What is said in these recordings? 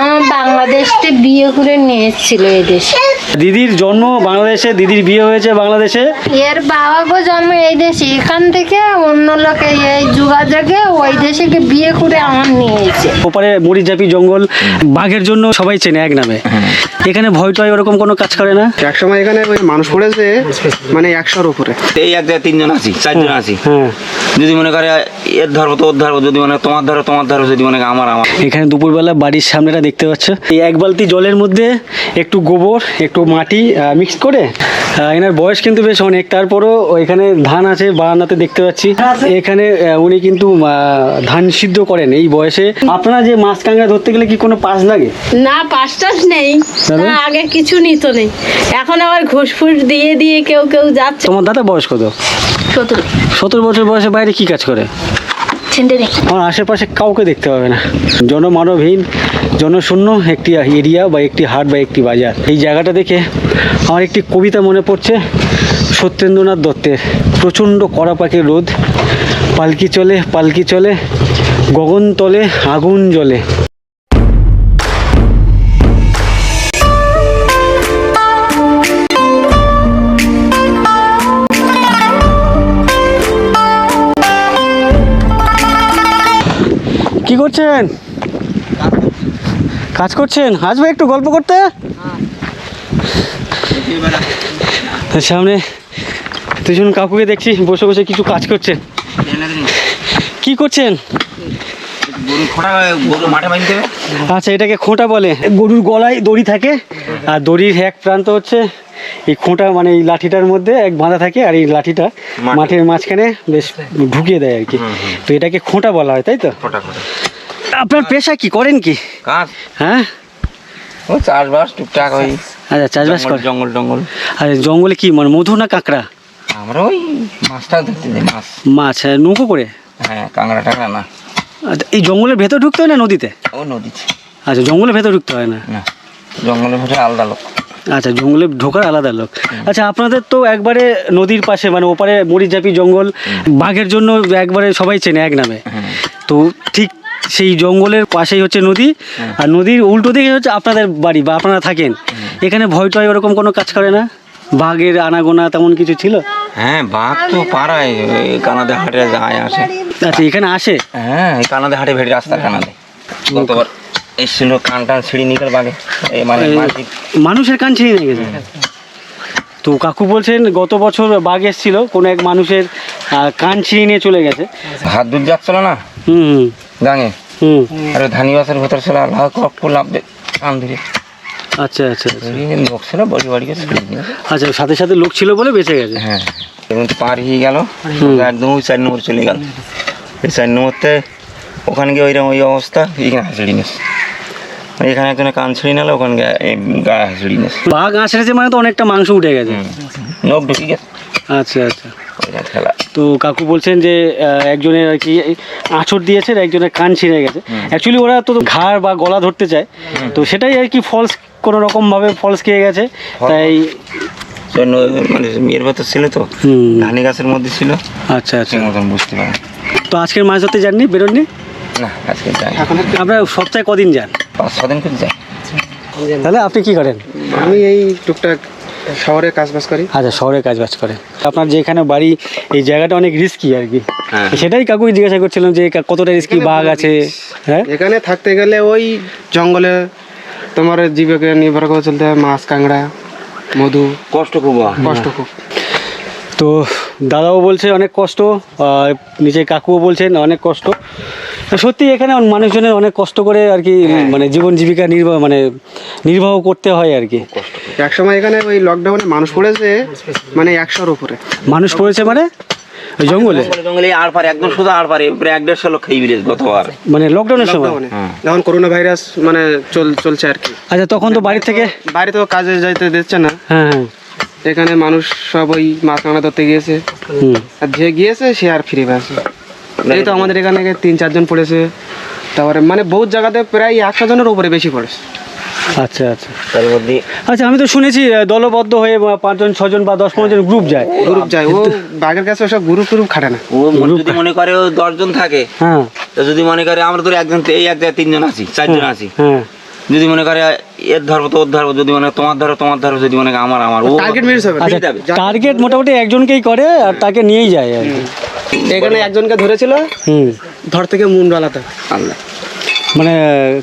আমার বাংলাদেশতে বিয়ে করে নিয়ে এসেছিল এই দেশে। দিদির জন্ম বাংলাদেশে দিদির বিয়ে হয়েছে বাংলাদেশে? এর বাবাকে জন্ম এই দেশে। এখান থেকে অন্য লোকে এই যোগাযোগে ওই দেশে গিয়ে বিয়ে করে আমার নিয়ে এসেছে ওপারে মরিচাপি জঙ্গল বাঘের জন্য সবাই চেনে এক নামে। এখানে ভয় টয় ওরকম কোনো কাজ করে না? এক সময় এখানে ওই মানুষ পড়েছে মানে একশোর উপরে। এই এক জায়গায় তিনজন আছি চারজন আছি। হ্যাঁ। যদি মনে করে এর ধর্ম তো ওর ধর্ম যদি মনে তোমার ধরো তোমার ধরো যদি মনে আমার আমার। এখানে দুপুরবেলা বাড়ির সামনেটা দেখতে পাচ্ছ। এই এক বালতি জলের মধ্যে একটু গোবর একটু মাটি মিক্স করে এনার বয়স কিন্তু বেশ অনেক। তারপরও এখানে ধান আছে বারান্দাতে দেখতে পাচ্ছি। এখানে উনি কিন্তু ধান সিদ্ধ করেন এই বয়সে। আপনারা যে মাছ কাঁকড়া ধরতে গেলে কি কোনো পাস লাগে? না পাঁচ টাস নেই। আগে কিছু নিত নেই। এখন আবার ঘুষ ফুস দিয়ে দিয়ে কেউ কেউ যাচ্ছে। তোমার দাদা বয়স কত? সতেরো। সতেরো বছর বয়সে বাইরে কি কাজ করে? ছেন্ডে আমার আশেপাশে কাউকে দেখতে পাবে না। জনমানবহীন, জনশূন্য একটি এরিয়া বা একটি হাট বা একটি বাজার। এই জায়গাটা দেখে আমার একটি কবিতা মনে পড়ছে, সত্যেন্দ্রনাথ দত্তের। প্রচণ্ড কড়া পাখির রোদ, পালকি চলে পালকি চলে গগন তলে আগুন জ্বলে। কি করছেন? কাজ করছেন? আসবে একটু গল্প করতে? সামনে দুজন কাকুকে দেখছি বসে বসে কিছু কাজ করছেন কি করছেন? আচ্ছা এটাকে খোঁটা বলে। গরুর গলায় দড়ি থাকে আর দড়ির এক প্রান্ত হচ্ছে এই খোঁটা মানে এই লাঠিটার মধ্যে এক বাঁধা থাকে আর এই লাঠিটা মাঠের মাঝখানে বেশ ঢুকিয়ে দেয় আর কি। তো এটাকে খোঁটা বলা হয় তাই তো? আপনার পেশা কি? করেন কি? হ্যাঁ? ও চাষবাস টুকটাক ওই আচ্ছা চাষবাস করে জঙ্গল জঙ্গল। আর জঙ্গলে কি মানে মধু না কাঁকড়া? আমরা ওই মাছটা ধরতে যাই মাছ। মাছ হ্যাঁ, নৌকো করে? হ্যাঁ কাঁকড়া টাকড়া না। আচ্ছা এই জঙ্গলের ভেতর ঢুকতে হয় না নদীতে? ও নদীতে। আচ্ছা জঙ্গলের ভেতর ঢুকতে হয় না? না জঙ্গলের ভেতরে আলাদা লোক। আচ্ছা জঙ্গলে ঢোকার আলাদা লোক। আচ্ছা আপনাদের তো একবারে নদীর পাশে মানে ওপারে মরিচাপি জঙ্গল বাঘের জন্য একবারে সবাই চেনে এক নামে। তো ঠিক সেই জঙ্গলের পাশেই হচ্ছে নদী আর নদীর উল্টো দিকে হচ্ছে আপনাদের বাড়ি বা আপনারা থাকেন। এখানে ভয় টয় ওরকম কোনো কাজ করে না? বাঘের আনাগোনা তেমন কিছু ছিল? হ্যাঁ বাঘ তো পাড়ায় কানাদে হাটে যায় আসে। আচ্ছা এখানে আসে? হ্যাঁ কানাদে হাটে ভেড়ে রাস্তার কানাদে। গতবার এসছিল কান টান ছিঁড়ি নিকেল এই মানে মানুষের কান ছিঁড়ে নিয়ে গেছে। তো কাকু বলছেন গত বছর বাঘ এসেছিল কোনো এক মানুষের কান ছিঁড়ে নিয়ে চলে গেছে। হাত দূর যাচ্ছিল না? হুম গাঙে? হুম। আর ধানি বাসের ভেতর ছিল আল্লাহ কক করলাম কান ধরে আচ্ছা আচ্ছা আচ্ছা। লোক ছিল বড়ি ছিঁড়ে দিয়েছে। আচ্ছা সাথে সাথে লোক ছিল বলে বেঁচে গেছে। হ্যাঁ এবং পার হয়ে গেল। একদম ওই চার নম্বর চলে গেল। এই চার নম্বরতে ওখানে গিয়ে ওইরকম ওই অবস্থা এখানে হাসড়ি নিস এখানে একজনে কান ছিঁড়ে নিল ওখানে গা- হাসড়ি নিস বাঘ আঁচড়েছে মানে তো অনেকটা মাংস উঠে গেছে। নখ ঢুকে গেছে। আচ্ছা আচ্ছা। খেলা। তো কাকু বলছেন যে একজনের আর কি আঁচড় দিয়েছে আর একজনের কান ছিঁড়ে গেছে। অ্যাকচুয়ালি ওরা তো ঘাড় বা গলা ধরতে চায়। তো সেটাই আর কি ফলস কোনো রকম ভাবে ফলস খেয়ে গেছে। তাই জন্য মানে মেয়ের ভেতর ছিল তো। ধানি গাছের মধ্যে ছিল। আচ্ছা আচ্ছা। মতন বুঝতে পারে তো আজকের মাছ ধরতে যাননি বেরোননি? না আজকে যাই আপনারা সপ্তাহে কদিন যান? পাঁচ ছ দিন করে যাই। তাহলে আপনি কি করেন? আমি এই টুকটাক শহরে কাজ বাজ করি। আচ্ছা শহরে কাজ বাজ করেন আপনার যেখানে বাড়ি এই জায়গাটা অনেক রিস্কি আর কি। হ্যাঁ। সেটাই কাকু জিজ্ঞাসা করছিলাম যে কতটা রিস্কি বাঘ আছে? হ্যাঁ? এখানে থাকতে গেলে ওই জঙ্গলে তোমার জীবিকা নির্ভর করে চলতে হয় মাছ কাঁকড়া মধু। কষ্ট খুব কষ্ট খুব তো দাদাও বলছে অনেক কষ্ট আর নিচে কাকুও বলছেন অনেক কষ্ট। সত্যি এখানে মানুষজনের অনেক কষ্ট করে আর কি মানে জীবন জীবিকা নির্বাহ মানে নির্বাহ করতে হয় আর কি। একসময় এখানে ওই লকডাউনে মানুষ পড়েছে মানে একশোর উপরে। মানুষ পড়েছে মানে ওই জঙ্গলে? জঙ্গলে আর পারে একদম শুধু আর পারে প্রায় এক দেড়শো লোক খেয়ে বিরেছে গতবার। মানে লকডাউনের সময়? যখন করোনা ভাইরাস মানে চল চলছে আর কি। আচ্ছা তখন তো বাড়ি থেকে? বাইরে তো কাজে যাইতে দিচ্ছে না। হ্যাঁ হ্যাঁ। এখানে মানুষ সব ওই মাছ কাঁকড়া ধরতে গিয়েছে। হুম। আর যে গিয়েছে সে আর ফিরে পাচ্ছে এই তো আমাদের এখানে তিন চারজন পড়েছে। তারপরে মানে বহুত জায়গাতে প্রায় একশো জনের উপরে বেশি পড়েছে। আচ্ছা আচ্ছা। তার মধ্যে আচ্ছা আমি তো শুনেছি দলবদ্ধ হয়ে পাঁচজন ছজন বা দশ পনেরো জন গ্রুপ যায়। গ্রুপ যায়। ও বাঘের কাছে ওসব গ্রুপ গ্রুপ খাটে না। ও যদি মনে করে ও দশজন থাকে হ্যাঁ। তো যদি মনে করে আমরা তো একজন এই এক জায়গায় তিনজন আছি চারজন আছি হ্যাঁ। যদি মনে করে এর ধরবো তো ওর ধরবো যদি মনে তোমার ধরো তোমার ধরো যদি মনে আমার আমার ও টার্গেট আচ্ছা টার্গেট মোটামুটি একজনকেই করে আর তাকে নিয়েই যায় আর কি। এখানে একজনকে ধরেছিল? হুম। ধর থেকে মুন্ডু আলাদা। আলাদা মানে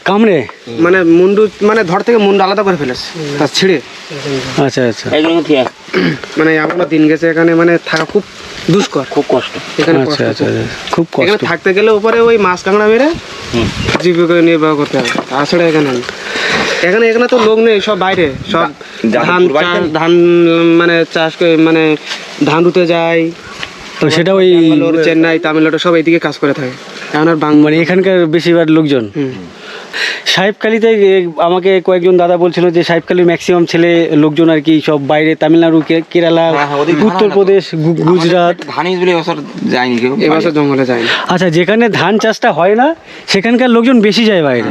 কামড়ে? মানে মুন্ডু মানে ধর থেকে মুন্ডু আলাদা করে ফেলেছে। তার ছিঁড়ে। আচ্ছা আচ্ছা। মানে এমনও দিন গেছে এখানে মানে থাকা খুব দুষ্কর। খুব কষ্ট। এখানে আচ্ছা আচ্ছা আচ্ছা। খুব এখানে কষ্ট থাকতে গেলে উপরে ওই মাছ কাঁকড়া মেরে জীবিকা নির্বাহ করতে হবে। তাছাড়া এখানে এখানে এখানে তো লোক নেই সব বাইরে। সব ধান ধান মানে চাষ করে মানে ধান রুতে যায়। তো সেটা ওই চেন্নাই তামিলনাড়ু সব এইদিকে কাজ করে থাকে। এখন আর মানে এখানকার বেশিরভাগ লোকজন। সাহেবকালিতে আমাকে কয়েকজন দাদা বলছিল যে সাহেবকালির ম্যাক্সিমাম ছেলে লোকজন আর কি সব বাইরে তামিলনাড়ু কে- কেরালা হ্যাঁ, হ্যাঁ, উত্তরপ্রদেশ গুজরাট। এবছর যায়নি কেউ। এবছর জঙ্গলে যায়নি। আচ্ছা যেখানে ধান চাষটা হয় না সেখানকার লোকজন বেশি যায় বাইরে।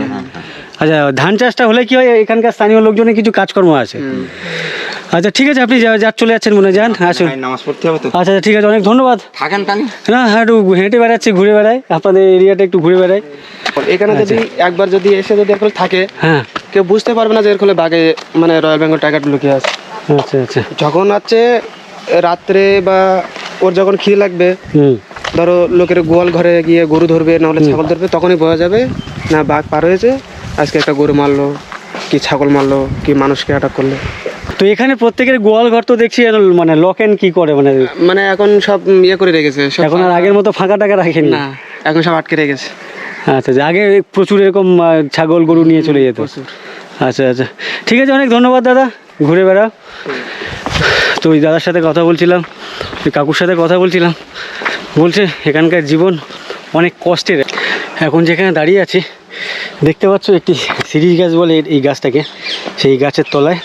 আচ্ছা ধান চাষটা হলে কি হয় এখানকার স্থানীয় লোকজনের কিছু কাজকর্ম আছে? আচ্ছা ঠিক আছে আপনি যা- চলে যাচ্ছেন মনে হয়, যান আসুন। নামাজ পড়তে হবে তো। আচ্ছা আচ্ছা, ঠিক আছে অনেক ধন্যবাদ। থাকেন তাহলে? না হ্যাঁ একটু হেঁটে বেড়াচ্ছি ঘুরে বেড়াই আপনাদের এরিয়াটা একটু ঘুরে বেড়াই। এখানে যদি একবার যদি এসে যদি এখন থাকে হ্যাঁ। কেউ বুঝতে পারবে না যে এর ফলে বাঘে মানে রয়্যাল বেঙ্গল টাইগার লুকিয়ে আছে। আচ্ছা আচ্ছা। যখন আছে রাত্রে বা ওর যখন খিদে লাগবে ধরো লোকের গোয়াল ঘরে গিয়ে গরু ধরবে নাহলে ছাগল ধরবে তখনই বোঝা যাবে না বাঘ পার হয়েছে আজকে একটা গরু মারলো কি ছাগল মারলো কি মানুষকে অ্যাটাক করল। তো এখানে প্রত্যেকের গোয়াল ঘর তো দেখছি মানে লক এন্ড কি করে মানে মানে এখন সব ইয়ে করে রেখেছে এখন আর আগের মতো ফাঁকা টাকা রাখেনি। না এখন সব আটকে রেখেছে। আচ্ছা আচ্ছা আগে প্রচুর এরকম ছাগল গরু নিয়ে চলে যেত। আচ্ছা আচ্ছা ঠিক আছে অনেক ধন্যবাদ দাদা ঘুরে বেড়া তো ওই দাদার সাথে কথা বলছিলাম ওই কাকুর সাথে কথা বলছিলাম বলছে এখানকার জীবন অনেক কষ্টের। এখন যেখানে দাঁড়িয়ে আছি দেখতে পাচ্ছ একটি সিরিজ গাছ বলে এই গাছটাকে সেই গাছের তলায়।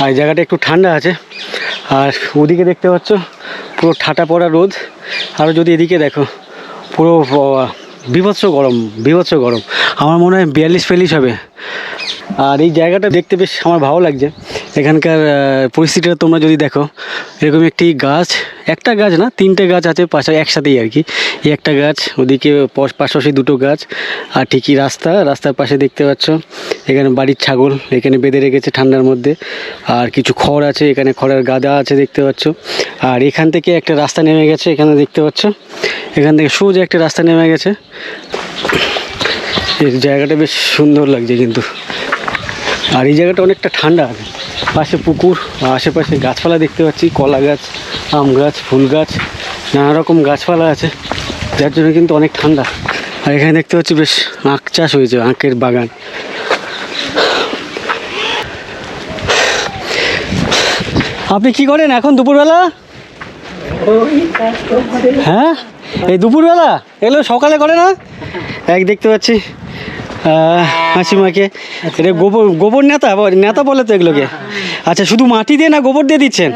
আর এই জায়গাটা একটু ঠান্ডা আছে। আর ওদিকে দেখতে পাচ্ছ, পুরো ঠাটা পড়া রোদ। আরও যদি এদিকে দেখো, পুরো বিভৎস গরম বিভৎস গরম। আমার মনে হয় বিয়াল্লিশ ফেলিশ হবে। আর এই জায়গাটা দেখতে বেশ আমার ভালো লাগছে। এখানকার পরিস্থিতিটা তোমরা যদি দেখো, এরকম একটি গাছ, একটা গাছ না, তিনটে গাছ আছে পাশে, একসাথেই আর কি। এই একটা গাছ, ওদিকে পাশাপাশি দুটো গাছ, আর ঠিকই রাস্তা, রাস্তার পাশে দেখতে পাচ্ছ, এখানে বাড়ির ছাগল, এখানে বেঁধে রেখেছে ঠান্ডার মধ্যে। আর কিছু খড় আছে, এখানে খড়ের গাদা আছে দেখতে পাচ্ছ। আর এখান থেকে একটা রাস্তা নেমে গেছে, এখানে দেখতে পাচ্ছ। এখান থেকে সোজা একটা রাস্তা নেমে গেছে। জায়গাটা বেশ সুন্দর লাগছে কিন্তু। আর এই জায়গাটা অনেকটা ঠান্ডা। পাশে পুকুর, আশেপাশে গাছপালা দেখতে পাচ্ছি, কলা গাছ, আম গাছ, ফুল গাছ, নানা রকম গাছপালা আছে, যার জন্য কিন্তু অনেক ঠান্ডা। আর এখানে দেখতে পাচ্ছি বেশ আখ চাষ হয়েছে, আখের বাগান। আপনি কি করেন এখন দুপুরবেলা? হ্যাঁ? এই দুপুরবেলা? এগুলো সকালে করে না? এক দেখতে পাচ্ছি। হাসিমাকে এটা গোবর গোবর নেতা নেতা বলে তো এগুলোকে। আচ্ছা শুধু মাটি দিয়ে না গোবর দিয়ে দিচ্ছেন?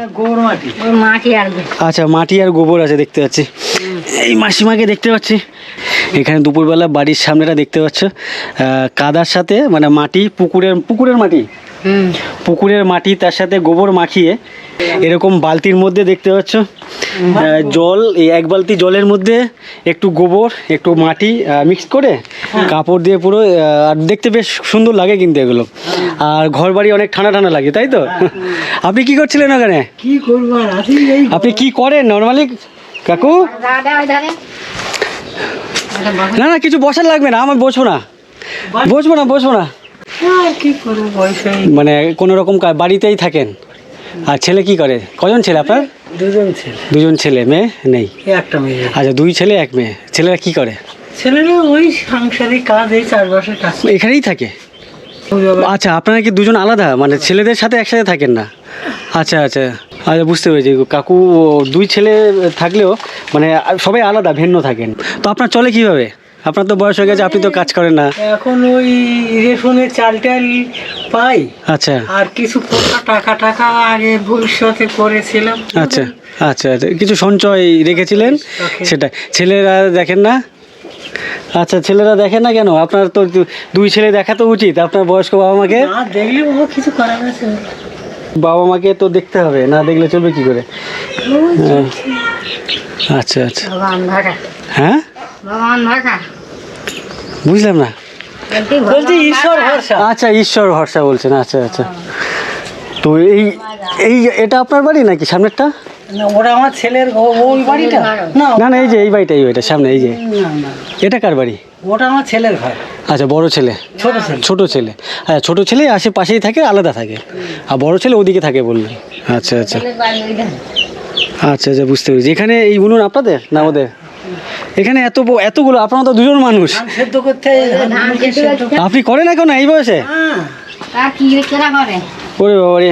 মাটি। আর আচ্ছা মাটি আর গোবর আছে দেখতে পাচ্ছি। এই মাসিমাকে দেখতে পাচ্ছি। এখানে দুপুরবেলা বাড়ির সামনেটা দেখতে পাচ্ছ। আহ, কাদার সাথে মানে মাটি পুকুরের পুকুরের মাটি। পুকুরের মাটি তার সাথে গোবর মাখিয়ে এরকম বালতির মধ্যে দেখতে পাচ্ছ। জল এই এক বালতি জলের মধ্যে একটু গোবর একটু মাটি মিক্স করে কাপড় দিয়ে পুরো আর দেখতে বেশ সুন্দর লাগে কিন্তু এগুলো। আর ঘর বাড়ি অনেক ঠান্ডা ঠান্ডা লাগে তাই তো? আপনি কি করছিলেন ওখানে? আপনি কি করেন নর্মালি কাকু? না না কিছু বসার লাগবে না আমার বসবো না। বসবো না বসবো না। আর কি করব বয়সে মানে কোনো রকম বাড়িতেই থাকেন? আর ছেলে কি করে? কজন ছেলে আপনার? দুজন ছেলে। দুজন ছেলে মেয়ে নেই? একটা মেয়ে। আচ্ছা দুই ছেলে এক মেয়ে। ছেলেরা কি করে? ছেলেরা ওই সাংসারিক কাজ এই চারপাশের কাজ। এখানেই থাকে? আচ্ছা আপনারা কি দুজন আলাদা? মানে ছেলেদের সাথে একসাথে থাকেন না? আচ্ছা আচ্ছা। আচ্ছা বুঝতে পেরেছি। কাকু দুই ছেলে থাকলেও মানে সবাই আলাদা ভিন্ন থাকেন। তো আপনার চলে কীভাবে? আপনার তো বয়স হয়ে গেছে আপনি তো কাজ করেন না। এখন ওই রেশনের চাল টাল পাই। আচ্ছা। আর কিছু টাকা টাকা আগে ভবিষ্যতে করেছিলাম। আচ্ছা আচ্ছা আচ্ছা। কিছু সঞ্চয় রেখেছিলেন? সেটা ছেলেরা দেখেন না? আচ্ছা ছেলেরা দেখেন না কেন? আপনার তো দুই ছেলে দেখা তো উচিত আপনার বয়স্ক বাবা মাকে দেখলে ও কিছু করার আছে। বাবা মাকে তো দেখতে হবে না দেখলে চলবে কি করে। আচ্ছা আচ্ছা। হ্যাঁ? বুঝলাম না। বলছি ঈশ্বর ভরসা। আচ্ছা ঈশ্বর ভরসা বলছেন আচ্ছা আচ্ছা। তো এই এই এটা আপনার বাড়ি নাকি সামনেরটা? ওটা আমার ছেলের ওই বাড়িটা। না না না এই যে এই বাড়িটা এই বাড়িটা সামনে এই যে। এটা কার বাড়ি? ওটা আমার ছেলের ঘর। আচ্ছা বড় ছেলে। ছোট ছেলে। ছোট ছেলে। হ্যাঁ ছোট ছেলে আশেপাশেই থাকে আলাদা থাকে। আর বড় ছেলে ওদিকে থাকে বললেন। আচ্ছা আচ্ছা। আচ্ছা আচ্ছা বুঝতে পেরেছি। এখানে এই উনুন আপনাদের না ওদের? এখানে এত এতগুলো আপনারা তো দুজন মানুষ। আপনি করেন এখন এই বয়সে? করে? ওরে বাবা রে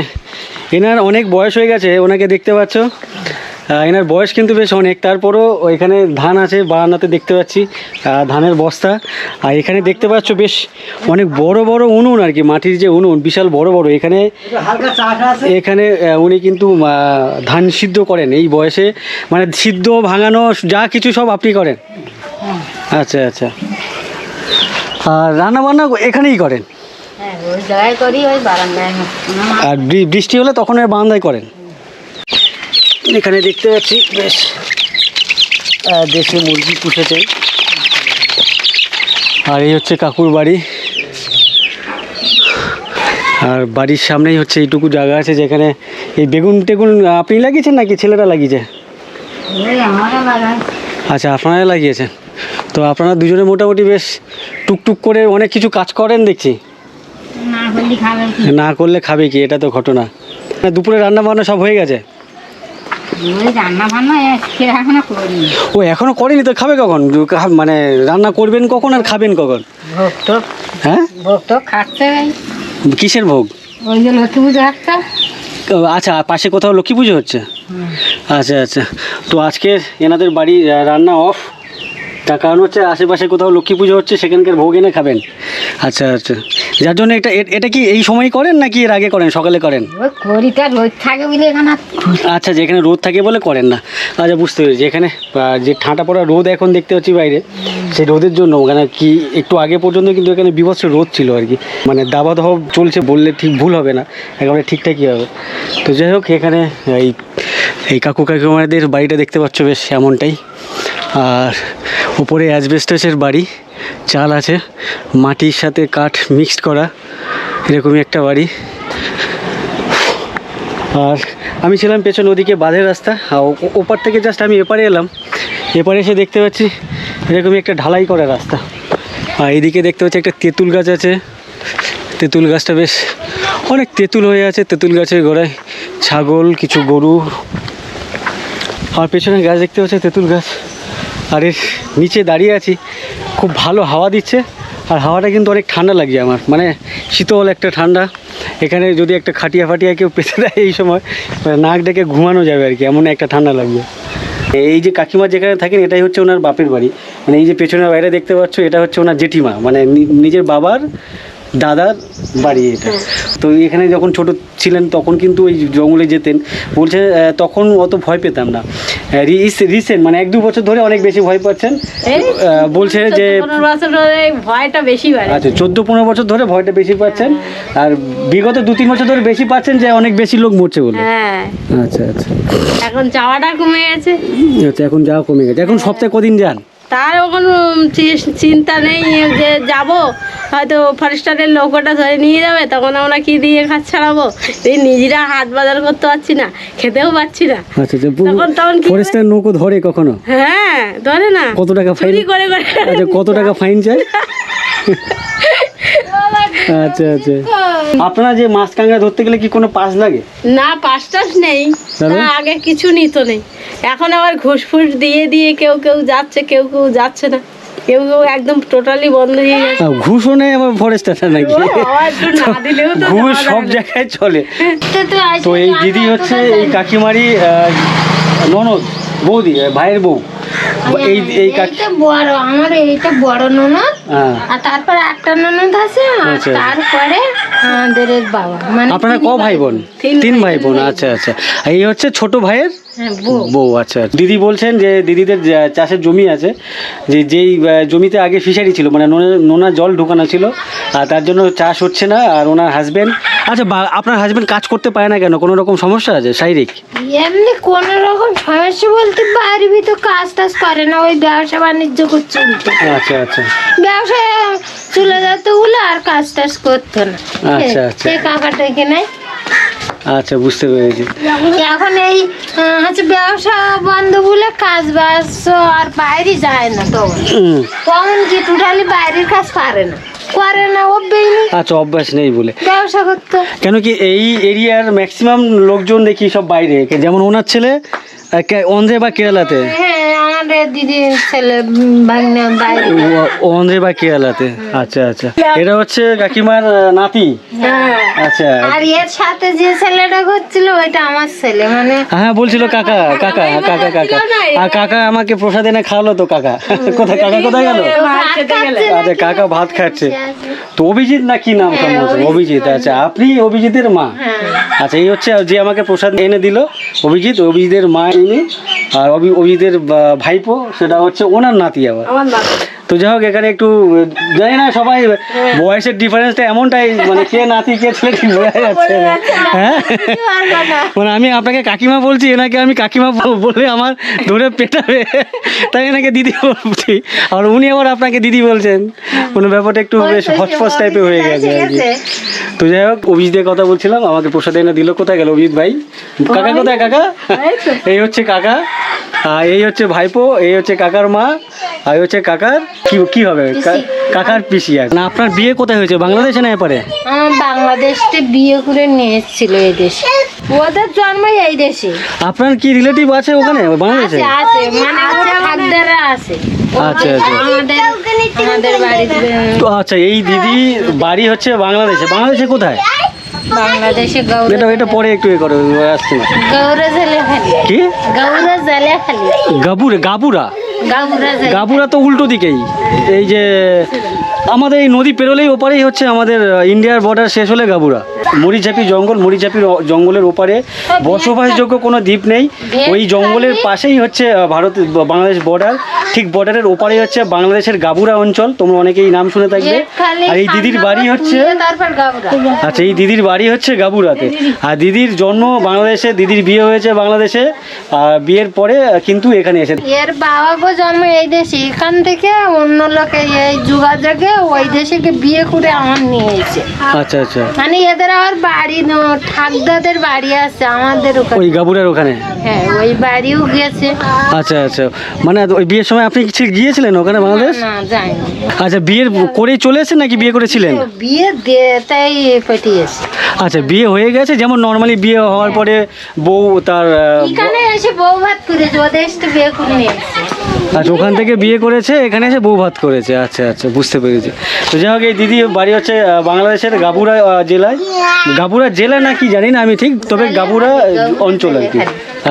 এনার অনেক বয়স হয়ে গেছে ওনাকে দেখতে পাচ্ছ? এনার বয়স কিন্তু বেশ অনেক। তারপরও এখানে ধান আছে বারান্দাতে দেখতে পাচ্ছি ধানের বস্তা। আর এখানে দেখতে পাচ্ছ বেশ অনেক বড় বড় উনুন আর কি মাটির যে উনুন বিশাল বড় বড়। এখানে এখানে উনি কিন্তু ধান সিদ্ধ করেন এই বয়সে। মানে সিদ্ধ ভাঙানো যা কিছু সব আপনি করেন। আচ্ছা আচ্ছা। আর রান্না বান্না এখানেই করেন? হ্যাঁ বারান্দায়। আর বৃষ্টি হলে তখন আর বান্দাই করেন? এখানে দেখতে পাচ্ছি বেশ দেশি মুরগি পুষেছে আর এই হচ্ছে কাকুর বাড়ি। আর বাড়ির সামনেই হচ্ছে এইটুকু জায়গা আছে যেখানে এই বেগুন টেগুন আপনি লাগিয়েছেন নাকি? ছেলেরা লাগিয়েছে? আচ্ছা আপনারা লাগিয়েছেন। তো আপনারা দুজনে মোটামুটি বেশ টুকটুক করে অনেক কিছু কাজ করেন দেখছি। না করলে খাবে কি? এটা তো ঘটনা। দুপুরে রান্না বান্না সব হয়ে গেছে? রান্না বান্না এখনও করি ও এখনও করেনি তো খাবে কখন? মানে রান্না করবেন কখন আর খাবেন কখন? ভোগ টোক হ্যাঁ? ভোগ খাচ্ছে কিসের ভোগ? ওই যে লক্ষ্মী পুজো ও, আচ্ছা পাশে কোথাও লক্ষ্মী পুজো হচ্ছে? আচ্ছা আচ্ছা। তো আজকে এনাদের বাড়ি রান্না অফ তার কারণ হচ্ছে আশেপাশে কোথাও লক্ষ্মী পুজো হচ্ছে সেখানকার ভোগ এনে খাবেন। আচ্ছা আচ্ছা। যার জন্য এটা এটা কি এই সময় করেন নাকি এর আগে করেন সকালে করেন? আচ্ছা যেখানে রোদ থাকে বলে করেন না। আচ্ছা বুঝতে পেরেছি। আহ, যে ঠাঁটা পড়া রোদ এখন দেখতে পাচ্ছি বাইরে সেই রোদের জন্য ওখানে কি একটু আগে পর্যন্ত কিন্তু এখানে বিভৎস রোদ ছিল আর কি। মানে দাবা দাবাদহ চলছে বললে ঠিক ভুল হবে না একেবারে ঠিকঠাকই হবে। তো যাই হোক এখানে এই এই কাকু কাকুমাদের বাড়িটা দেখতে পাচ্ছ বেশ এমনটাই। আর উপরে অ্যাসবেস্টাসের বাড়ি, চাল আছে, মাটির সাথে কাঠ মিক্সড করা, এরকমই একটা বাড়ি। আর আমি ছিলাম পেছন ওদিকে বাঁধের রাস্তা ওপার থেকে জাস্ট আমি এপারে এলাম। এপারে এসে দেখতে পাচ্ছি এরকমই একটা ঢালাই করা রাস্তা। আর এইদিকে দেখতে পাচ্ছি একটা তেঁতুল গাছ আছে। তেঁতুল গাছটা বেশ অনেক তেঁতুল হয়ে আছে, তেঁতুল গাছের গোড়ায় ছাগল, কিছু গরু আর পেছনে গাছ দেখতে পাচ্ছি, তেঁতুল গাছ। আর এর নিচে দাঁড়িয়ে আছি, খুব ভালো হাওয়া দিচ্ছে। আর হাওয়াটা কিন্তু অনেক ঠান্ডা লাগছে আমার। মানে শীতল একটা ঠান্ডা। এখানে যদি একটা খাটিয়া ফাটিয়া কেউ পেতে দেয় এই সময় মানে নাক ডেকে ঘুমানো যাবে আর কি, এমন একটা ঠান্ডা লাগবে। এই যে কাকিমা যেখানে থাকেন, এটাই হচ্ছে ওনার বাপের বাড়ি। মানে এই যে পেছনের বাইরে দেখতে পাচ্ছ, এটা হচ্ছে ওনার জেঠিমা। মানে নিজের বাবার দাদার বাড়ি এটা। তো এখানে যখন ছোট ছিলেন তখন কিন্তু ওই জঙ্গলে যেতেন। বলছে তখন অত ভয় পেতাম না। রিসেন্ট মানে এক দু বছর ধরে অনেক বেশি ভয় পাচ্ছেন। বলছে যে ভয়টা বেশি আচ্ছা চোদ্দ পনেরো বছর ধরে ভয়টা বেশি পাচ্ছেন। আর বিগত দু তিন বছর ধরে বেশি পাচ্ছেন যে অনেক বেশি লোক মরছে বলে। হ্যাঁ। আচ্ছা আচ্ছা। এখন যাওয়াটা কমে গেছে। আচ্ছা এখন যাওয়া কমে গেছে। এখন সপ্তাহে কদিন যান? তার কোনো চিন্তা নেই যে যাব। হয়তো ফরেস্টারের লোকটা ধরে নিয়ে যাবে তখন আমরা কি দিয়ে খাত ছাড়াবো? এই নিজেরা হাট বাজার করতে পারছি না খেতেও পাচ্ছি না। আচ্ছা আচ্ছা তখন তখন কি ফরেস্টের নৌকো ধরে কখনো? হ্যাঁ ধরে না। কত টাকা ফাইন করে করে আচ্ছা কত টাকা ফাইন চাই? আচ্ছা আচ্ছা। আপনারা যে মাছ কাঁকড়া ধরতে গেলে কি কোনো পাস লাগে? না পাস টাস নেই। আগে কিছু নিত নেই। এখন আবার ঘুষ ফুস দিয়ে দিয়ে কেউ কেউ যাচ্ছে কেউ কেউ যাচ্ছে না। কেউ কেউ একদম টোটালি বন্ধ হয়ে গেছে। ঘুষও নেই আবার ফরেস্টার নাকি? ও বাবা, একটু না দিলেও তো ঘুষ সব জায়গায় চলে। তো আছে এই দিদি হচ্ছে এই কাকিমারি আহ, ননদ বৌদি ভাইয়ের বউ। এই এই এইটা বড় আমার এইটা বড় ননদ হ্যাঁ। আর তারপরে একটা ননদ আছে আর আচ্ছা। তারপরে আমাদের বাবা। মানে আপনারা ক ভাই। বোন তিন ভাই, বোন আচ্ছা আচ্ছা। এই হচ্ছে ছোট ভাইয়ের হ্যাঁ বউ। আচ্ছা। দিদি বলছেন যে দিদিদের চাষের জমি আছে যে যেই জমিতে আগে ফিশারি ছিল মানে নোনা- নোনা জল ঢোকানো ছিল আর তার জন্য চাষ হচ্ছে না আর ওনার হাজবেন্ড আচ্ছা বা- আপনার হাজবেন্ড কাজ করতে পারে না কেন? কোনো রকম সমস্যা আছে? শারীরিক? এমনি কোন রকম সমস্যা বলতে পারবি তো কাজ টাজ করে না ওই ব্যবসা বাণিজ্য করছে উল্টো। আচ্ছা আচ্ছা। ব্যবসা চলে যেত ওগুলো আর কাজ টাজ করতো না। আচ্ছা, আচ্ছা। সে কাকাটা এখানে আচ্ছা বুঝতে পেরেছি। এখন এই হচ্ছে ব্যবসা বন্ধ বলে কাজ বাজ আর বাইরে যায় না হুম, তখন কি টোটালি বাইরের কাজ পারে না। করে না অভ্যেই নেই। আচ্ছা অভ্যাস নেই বলে। ব্যবসা করতো। কেন কি এই এরিয়ার ম্যাক্সিমাম লোকজন দেখি সব বাইরে যেমন ওনার ছেলে অন্ধ্রে বা কেরালাতে। হ্যাঁ ছেলে ভাগ্নে বা আচ্ছা আচ্ছা। এটা হচ্ছে কাকিমার নাতি? হ্যাঁ। আচ্ছা। আর এর সাথে যে ছেলেটা করছিল ওইটা আমার ছেলে মানে হ্যাঁ বলছিল কাকা কাকা কাকা কাকা আর কাকা আমাকে প্রসাদ এনে খাওয়ালো তো কাকা। কোথায় কাকা কোথায় গেল? আচ্ছা কাকা ভাত খাচ্ছে। তো অভিজিৎ না কি নাম সম্ভবত? অভিজিৎ আচ্ছা আপনি অভিজিতের মা? আচ্ছা এই হচ্ছে যে আমাকে প্রসাদ এনে দিল অভিজিৎ অভিজিতের মা এনে আর অভি- অভিজিতের বা- ভাইপো সেটা হচ্ছে ওনার নাতি আবার। তো যাই হোক এখানে একটু জানি না সবাই বয়সের ডিফারেন্সটা এমনটাই মানে কে নাতি কে ছেলে ঠিক বোঝা যাচ্ছে হ্যাঁ? মানে আমি আপনাকে কাকিমা বলছি এনাকে আমি কাকিমা বলে আমার ধরে পেটাবে। তাই এনাকে দিদি বলছি। আর উনি আবার আপনাকে দিদি বলছেন। কোনো ব্যাপারটা একটু বেশ হসফস টাইপের হয়ে গেছে আর কি। তো যাই হোক অভিজিতের কথা বলছিলাম আমাকে প্রসাদ এনে দিল। কোথায় গেল অভিজিৎ ভাই? কাকা কোথায় কাকা? এই হচ্ছে কাকা। আর এই হচ্ছে ভাইপো এই হচ্ছে কাকার মা আর এই হচ্ছে কাকার কি কি হবে? কাকার পিসি না আপনার বিয়ে কোথায় হয়েছে? বাংলাদেশে না এপারে? বাংলাদেশে বিয়ে করে নিয়ে এসেছিল এই দেশে। ওদের জন্ম এই দেশে। আপনার কি রিলেটিভ আছে ওখানে? বাংলাদেশে? আছে মানে ওর ঠাকদারা আছে। আচ্ছা আচ্ছা। আচ্ছা এই দিদি বাড়ি হচ্ছে বাংলাদেশে। বাংলাদেশে কোথায়? বাংলাদেশে গৌর এটা এটা পরে একটু এ করো আসছে না। গৌরা জেলে খালি। কি? গৌরা জেলে খালি। গাবুরে? গাবুরা তো উল্টো দিকেই। এই যে আমাদের এই নদী পেরোলেই ওপারেই হচ্ছে আমাদের ইন্ডিয়ার বর্ডার শেষ হলে গাবুরা। মরিচাপি জঙ্গল মরিচাপির অ- জঙ্গলের ওপারে। বসবাসযোগ্য কোনো দ্বীপ নেই। ওই জঙ্গলের পাশেই হচ্ছে ভারত বাংলাদেশ বর্ডার ঠিক বর্ডারের ওপারেই হচ্ছে বাংলাদেশের গাবুরা অঞ্চল। তোমরা অনেকেই নাম শুনে থাকবে। আর এই দিদির বাড়ি হচ্ছে আচ্ছা এই দিদির বাড়ি হচ্ছে গাবুরাতে। আর দিদির জন্ম বাংলাদেশে দিদির বিয়ে হয়েছে বাংলাদেশে। আর বিয়ের পরে কিন্তু এখানে এসে এর বাবা জন্ম এই দেশে। এখান থেকে অন্য লোকে এই যোগাযোগে ওই দেশে বিয়ে করে আমার নিয়েছে আচ্ছা আচ্ছা। মানে এদের আবার বাড়ি ঠাকদাদের বাড়ি আছে আমাদের ওখানে। ওই গাবুরার ওখানে? হ্যাঁ ওই বাড়িও গেছে আচ্ছা আচ্ছা। মানে ওই বিয়ের সময় আপনি কিছু গিয়েছিলেন ওখানে বাংলাদেশ? না যায়নি আচ্ছা বিয়ের করেই চলে এসেছেন নাকি বিয়ে করেছিলেন? বিয়ে দেতাই পাঠিয়েছে আচ্ছা বিয়ে হয়ে গেছে যেমন নর্মালি বিয়ে হওয়ার পরে বউ তার এখানে এসে বউ ভাত ওদের এসে বিয়ে করে নিয়ে এসছে। আচ্ছা ওখান থেকে বিয়ে করেছে এখানে এসে বউ ভাত করেছে। আচ্ছা আচ্ছা বুঝতে পেরেছি। তো যাই হোক এই দিদি বাড়ি হচ্ছে বাংলাদেশের গাবুরা জেলায়। গাবুরা জেলা না কি জানি না আমি ঠিক তবে গাবুরা অঞ্চল আর কি।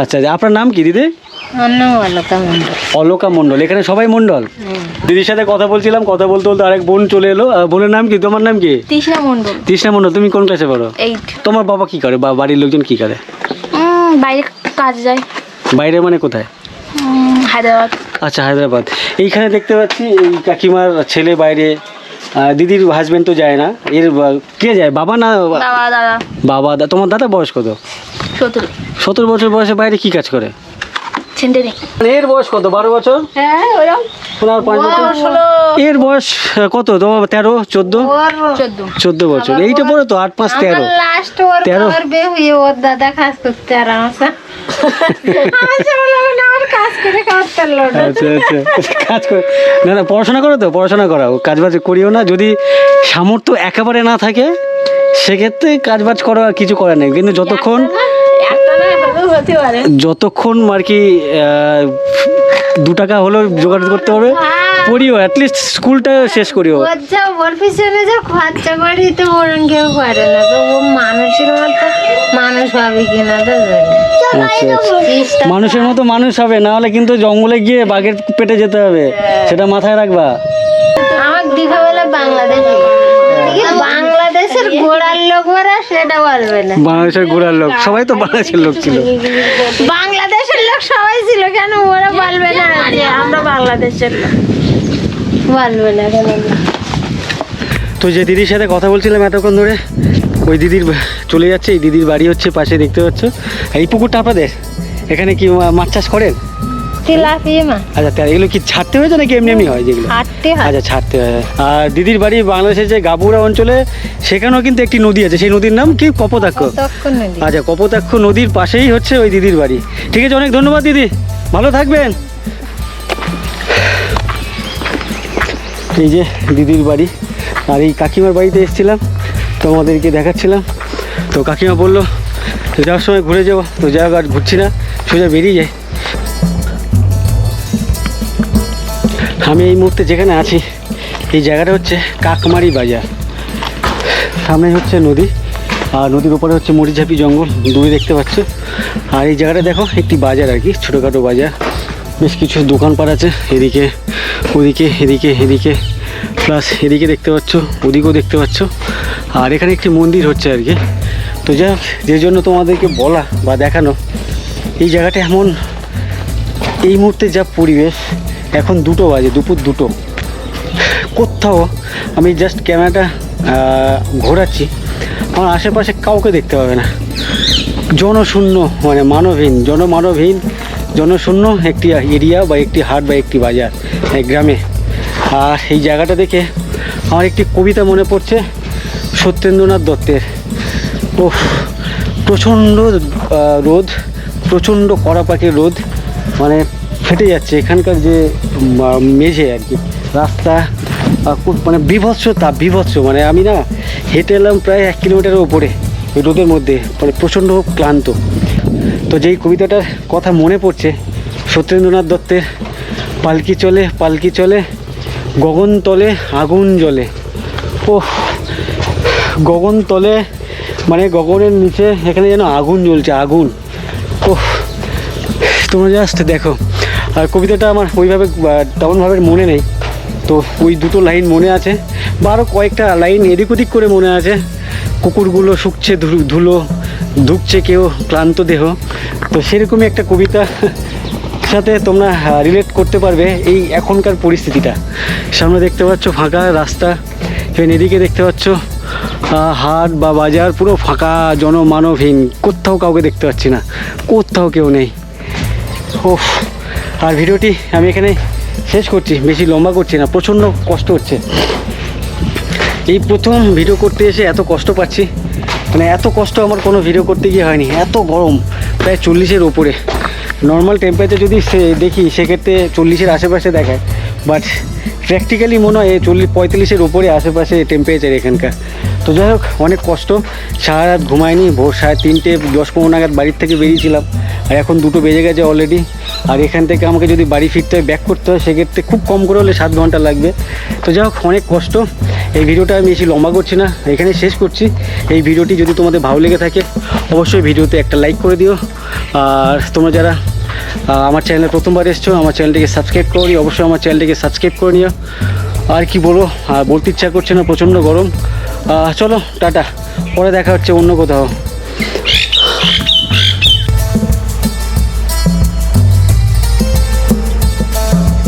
আচ্ছা আচ্ছা আপনার নাম কি দিদি? অলকা মন্ডল। এখানে সবাই মণ্ডল দিদির সাথে কথা বলছিলাম কথা বলতে বলতে আরেক বোন চলে এলো। বোনের নাম কি? তোমার নাম কি? তৃষ্ণা মণ্ডল তৃষ্ণা মণ্ডল তুমি কোন ক্লাসে পড়ো? তোমার বাবা কি করে? বা বাড়ির লোকজন কি করে? বাইরে কাজ যায়। বাইরে মানে কোথায়? হায়দ্রাবাদ। আচ্ছা হায়দ্রাবাদ। এইখানে দেখতে পাচ্ছি এই কাকিমার ছেলে বাইরে। দিদির হাজব্যান্ড তো যায় না। এর কে যায়? বাবা না বাবা দাদা। তোমার দাদা বয়স কত? সতেরো। সতেরো বছর বয়সে বাইরে কি কাজ করে? নেই এর বয়স কত? বারো বছর? হ্যাঁ ওরকম ওনার পাঁচ বছর? এর বয়স কত? তোমার তেরো চোদ্দ? চোদ্দ। চোদ্দ বছর। এইটা পরে তো আট পাঁচ তেরো। লাস্ট তেরো। ওর দাদা কাজ করতে আর আমার "না, আমার কাজ করে না।" আচ্ছা আচ্ছা। কাজ করে না না পড়াশোনা করো তো পড়াশোনা করাও কাজ বাজ করিও না। যদি সামর্থ্য একেবারে না থাকে সেক্ষেত্রে কাজ বাজ করো কিছু করার নেই। কিন্তু যতক্ষণ হতে পারে। যতক্ষণ আর কি দু টাকা হলেও জোগাড় করতে হবে পড়িও অ্যাটলিস্ট স্কুলটা শেষ করিও। যা ওর পিছনে যা খরচা করি তো ওর কেউ করে না। তো ও মানুষের মতো মানুষ হবে কিনা তো না। আচ্ছা আচ্ছা। মানুষের মতো মানুষ হবে না হলে কিন্তু জঙ্গলে গিয়ে বাঘের পেটে যেতে হবে সেটা মাথায় রাখবা। আমার দিঘা বলে বাংলাদেশে কি বাংলাদেশের গোড়ার লোক ওরা সেটা বলবে না। বাংলাদেশের ঘোরার লোক। সবাই তো বাংলাদেশের লোক ছিল। বাংলাদেশের লোক সবাই ছিল কেন? ওরা বলবে না যে আমরা বাংলাদেশের লোক। বলবে না কেন? তো যে দিদির সাথে কথা বলছিলাম এতক্ষণ ধরে ওই দিদির চলে যাচ্ছে এই দিদির বাড়ি হচ্ছে পাশে দেখতে পাচ্ছ। এই পুকুরটা আপনাদের? এখানে কি মাছ চাষ করেন? তেলাপিয়া আচ্ছা এগুলো কি ছাড়তে হয়েছে নাকি এমনি এমনি হয় যেগুলো? হাঁটতে হয়। আচ্ছা ছাড়তে হয়। আর দিদির বাড়ি বাংলাদেশের যে গাবুরা অঞ্চলে সেখানেও কিন্তু একটি নদী আছে। সেই নদীর নাম কি? কপোতাক্ষ। আচ্ছা কপোতাক্ষ নদীর পাশেই হচ্ছে ওই দিদির বাড়ি। ঠিক আছে অনেক ধন্যবাদ দিদি। ভালো থাকবেন। এই যে দিদির বাড়ি। আর এই কাকিমার বাড়িতে এসেছিলাম তো আমাদেরকে দেখাচ্ছিলাম। তো কাকিমা বলল যাওয়ার সময় ঘুরে যাব। তো আর ঘুরছি না সোজা বেরিয়ে যাই। আমি এই মুহূর্তে যেখানে আছি এই জায়গাটা হচ্ছে কাকমারি বাজার। সামনে হচ্ছে নদী আর নদীর ওপরে হচ্ছে মরিঝাপি জঙ্গল দূরে দেখতে পাচ্ছ। আর এই জায়গাটা দেখো একটি বাজার আর কি ছোটোখাটো বাজার। বেশ কিছু দোকানপাট আছে এদিকে ওদিকে এদিকে এদিকে প্লাস এদিকে দেখতে পাচ্ছ ওদিকেও দেখতে পাচ্ছ। আর এখানে একটি মন্দির হচ্ছে আর কি। তো যাই হোক, যে জন্য তোমাদেরকে বলা বা দেখানো এই জায়গাটা এমন এই মুহূর্তে যা পরিবেশ এখন দুটো বাজে, দুপুর দুটো। কোথাও আমি জাস্ট ক্যামেরাটা ঘোরাচ্ছি। আমার আশেপাশে কাউকে দেখতে পাবে না। জনশূন্য মানে মানবহীন, জনমানবহীন, জনশূন্য একটি এরিয়া বা একটি হাট বা একটি বাজার, এই গ্রামে। আর এই জায়গাটা দেখে আমার একটি কবিতা মনে পড়ছে, সত্যেন্দ্রনাথ দত্তের। ও প্রচণ্ড রোদ, প্রচণ্ড কড়া পাখির রোদ মানে ফেটে যাচ্ছে। এখানকার যে মেঝে আর কি, রাস্তা খুব মানে বিভৎস তাপ বিভৎস। মানে আমি না হেঁটে এলাম প্রায় এক কিলোমিটারের ওপরে রোদের মধ্যে। মানে প্রচণ্ড ক্লান্ত। তো যেই কবিতাটার কথা মনে পড়ছে, সত্যেন্দ্রনাথ দত্তের, পালকি চলে পালকি চলে, গগন তলে, আগুন জ্বলে। ও গগন তলে মানে গগনের নিচে এখানে যেন আগুন জ্বলছে, আগুন। ও তোমরা জাস্ট দেখো। আর কবিতাটা আমার ওইভাবে তেমনভাবে মনে নেই। তো ওই দুটো লাইন মনে আছে বা আরও কয়েকটা লাইন এদিক ওদিক করে মনে আছে। কুকুরগুলো শুকছে ধুলো, ধুকছে কেউ, ক্লান্ত দেহ। তো সেরকমই একটা কবিতা সাথে তোমরা রিলেট করতে পারবে এই এখনকার পরিস্থিতিটা। সামনে দেখতে পাচ্ছ ফাঁকা রাস্তা এখানে এদিকে দেখতে পাচ্ছ হাট বা বাজার পুরো ফাঁকা, জনমানবহীন। কোথাও কাউকে দেখতে পাচ্ছি না, কোথাও কেউ নেই। ওফ আর ভিডিওটি আমি এখানে শেষ করছি, বেশি লম্বা করছি না, প্রচণ্ড কষ্ট হচ্ছে। এই প্রথম ভিডিও করতে এসে এত কষ্ট পাচ্ছি মানে এত কষ্ট আমার কোনো ভিডিও করতে গিয়ে হয়নি, এত গরম, প্রায় চল্লিশের ওপরে নর্মাল টেম্পারেচার যদি সে দেখি, সেক্ষেত্রে চল্লিশের আশেপাশে দেখায় বাট প্র্যাকটিক্যালি মনে হয় চল্লিশ পঁয়তাল্লিশের ওপরে আশেপাশে টেম্পারেচার এখানকার। তো যাই হোক, অনেক কষ্ট, সারা রাত ঘুমায়নি ভোর সাড়ে তিনটে, দশ পনেরো নাগাদ বাড়ির থেকে বেরিয়েছিলাম, আর এখন দুটো বেজে গেছে অলরেডি আর এখান থেকে আমাকে যদি বাড়ি ফিরতে হয় ব্যাক করতে হয়, সেক্ষেত্রে খুব কম করে হলে সাত ঘণ্টা লাগবে। তো যাই হোক, অনেক কষ্ট। এই ভিডিওটা আমি বেশি লম্বা করছি না, এখানে শেষ করছি। এই ভিডিওটি যদি তোমাদের ভালো লেগে থাকে, অবশ্যই ভিডিওতে একটা লাইক করে দিও। আর তোমরা যারা আমার চ্যানেলে প্রথমবার এসছো, আমার চ্যানেলটিকে সাবস্ক্রাইব করি অবশ্যই আমার চ্যানেলটিকে সাবস্ক্রাইব করে নিও। আর কি বলব, আর বলতে ইচ্ছা করছে না, প্রচণ্ড গরম। চলো, টাটা। পরে দেখা হচ্ছে অন্য কোথাও।